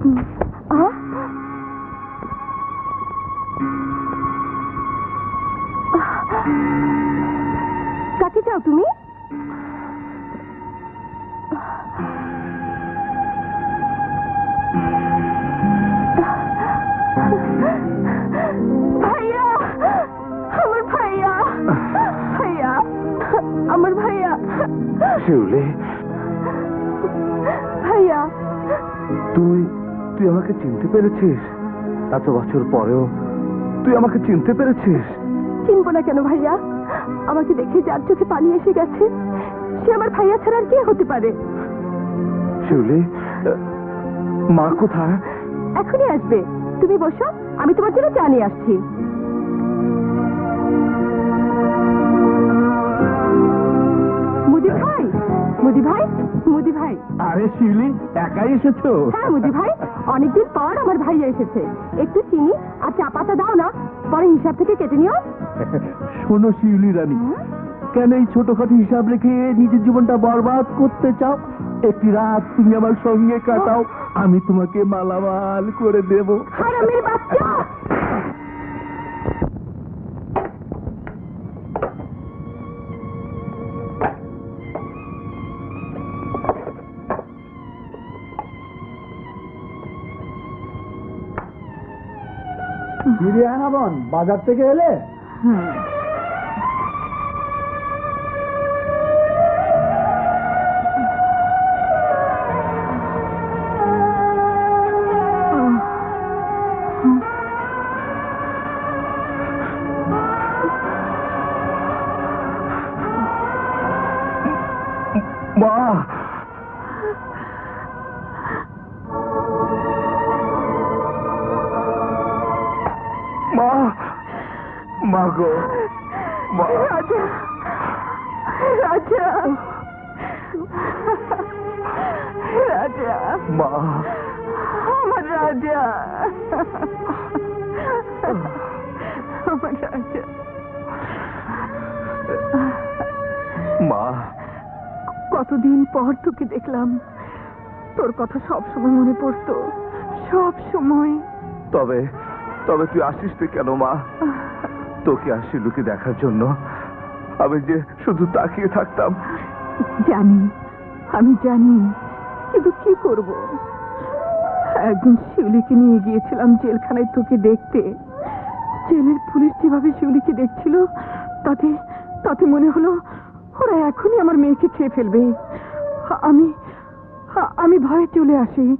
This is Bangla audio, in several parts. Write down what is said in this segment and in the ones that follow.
আহ? কাকে চাও তুমি? ভাইয়া আমার ভাইয়া ভাইয়া আমার ভাইয়া। শিউলি। ভাইয়া। তুই তুই আমাকে চিনতে পেরেছিস? এত বছর পরেও তুই আমাকে চিনতে পেরেছিস? চিনবো না কেন ভাইয়া? আমাকে দেখে যার চোখে পানি এসে গেছে সে আমার ভাইয়া ছাড়া আর কে হতে পারে? শিউলি মা কোথায়? এখনই আসবে। তুমি বসো আমি তোমার জন্য চা নিয়ে আসছি। মুদি ভাই মুদি ভাই। আরে শিউলি একাই এসেছ? হ্যাঁ মুদি ভাই অনেকদিন পর আমার ভাইয়া এসেছে। একটু চিনি আর চা পাতা দাও না পরে হিসাব থেকে কেটে নিও। শোনো শিউলি রানী কেন এই ছোটখাটো হিসাব রেখে নিজের জীবনটা বরবাদ করতে চাও? একটি রাত তুমি আমার সঙ্গে কাটাও আমি তোমাকে মালামাল করে দেব। হারামের বাচ্চা। ফিরে আনাবন বাজার থেকে এলে? মা গো। রাজা রাজা। রাজা। মা। আমার রাজা। আমার রাজা। মা। কতদিন পর তোকে দেখলাম। তোর কথা সব সময় মনে পড়তো। সব সময় তবে তবে তুই আসিস তুই কেন মা? তোকে আর দেখার জন্য আমি যে শুধু তাকিয়ে থাকতাম। জানি, আমি জানি, কিন্তু কি করব? একদিন শিউলিকে নিয়ে গিয়েছিলাম জেলখানায় তোকে দেখতে। জেলের পুলিশ যেভাবে শিউলিকে দেখছিল, তাতে তাতে মনে হলো ওরা এখনই আমার মেয়েকে খেয়ে ফেলবে। আমি আমি ভয়ে চলে আসি।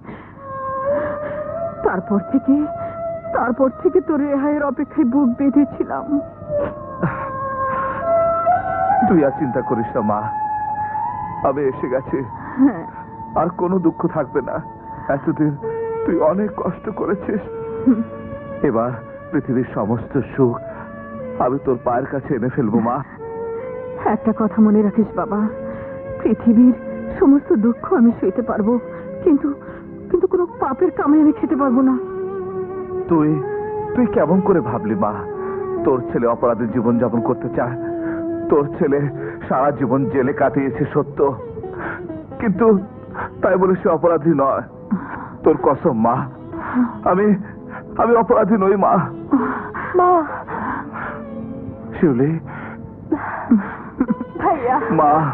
তারপর থেকে তারপর থেকে তোর রেহাইয়ের অপেক্ষায় বুক বেঁধেছিলাম। তুই আর চিন্তা করিস না মা। আমি এসে গেছি। হ্যাঁ। আর কোনো দুঃখ থাকবে না। এতদিন তুই অনেক কষ্ট করেছিস। এবার পৃথিবীর সমস্ত সুখ আমি তোর পায়ের কাছে এনে ফেলব মা। একটা কথা মনে রাখিস বাবা। পৃথিবীর সমস্ত দুঃখ আমি সইতে পারব কিন্তু কিন্তু কোনো পাপের কামে আমি খেতে পারব না। তুই তুই কেমন করে ভাবলি মা? তোর ছেলে অপরাধের জীবন যাপন করতে চায়। তোর ছেলে সারা জীবন জেলে কাটিয়েছে সত্য। কিন্তু তাই বলে সে অপরাধী নয়। তোর কসম মা। আমি আমি অপরাধী নই মা। মা। শিউলি। ভাইয়া। মা।